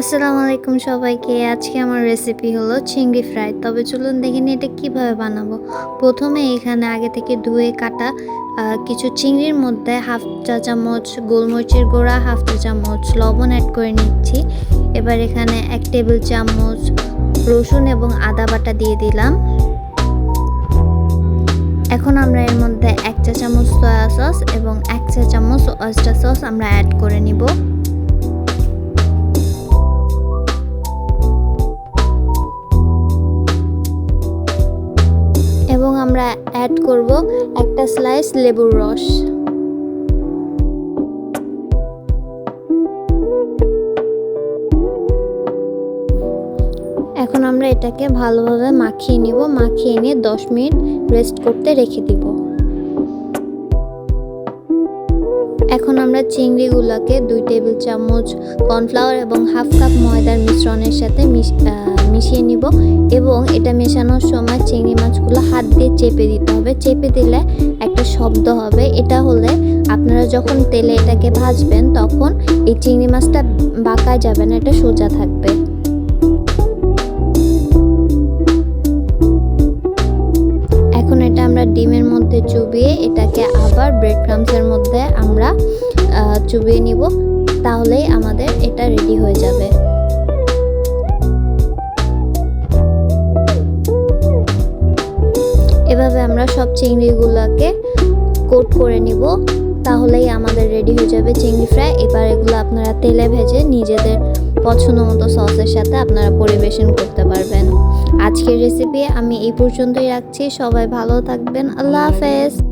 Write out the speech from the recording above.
আসসালামু আলাইকুম সবাইকে। আজকে আমার রেসিপি হলো চিংড়ি ফ্রাই। তবে চলুন দেখে নিই এটা কীভাবে বানাবো। প্রথমে এখানে আগে থেকে ধুয়ে কাটা কিছু চিংড়ির মধ্যে হাফ চা চামচ, গোলমরিচের গুঁড়া, হাফ চা চামচ লবণ অ্যাড করে নিচ্ছি। এবার এখানে এক টেবিল চামচ রসুন এবং আদা বাটা দিয়ে দিলাম। এখন আমরা এর মধ্যে এক চা চামচ সয়া সস এবং এক চা চামচ অয়েস্টার সস আমরা অ্যাড করে নিব। আমরা অ্যাড করব একটা স্লাইস লেবুর রস। এখন আমরা এটাকে ভালোভাবে মাখিয়ে নিব, মাখিয়ে নিয়ে দশ মিনিট রেস্ট করতে রেখে দিব। এখন আমরা চিংড়িগুলোকে দুই টেবিল চামচ কর্নফ্লাওয়ার এবং হাফ কাপ ময়দার মিশ্রণের সাথে মিশ- মিশিয়ে নিব এবং এটা মেশানোর সময় চিংড়ি মাছগুলো হাত দিয়ে চেপে দিতে হবে। চেপে দিলে একটা শব্দ হবে। এটা হলে আপনারা যখন তেলে এটাকে ভাজবেন তখন এই চিংড়ি মাছটা বাঁকায় যাবে না, এটা সোজা থাকবে। এখন এটা আমরা ডিমের মধ্যে চুবিয়ে এটাকে আবার ব্রেড ক্রামসের মধ্যে চুবিয়ে নিব, তাহলেই আমাদের এটা রেডি হয়ে যাবে। এভাবে আমরা সব চিংড়িগুলোকে কোট করে নিব, তাহলেই আমাদের রেডি হয়ে যাবে চিংড়ি ফ্রাই এবার এগুলো আপনারা তেলে ভেজে নিজেদের পছন্দ মতো সসের সাথে আপনারা পরিবেশন করতে পারবেন। আজকের রেসিপি আমি এই পর্যন্তই রাখছি। সবাই ভালো থাকবেন। আল্লাহ হাফেজ।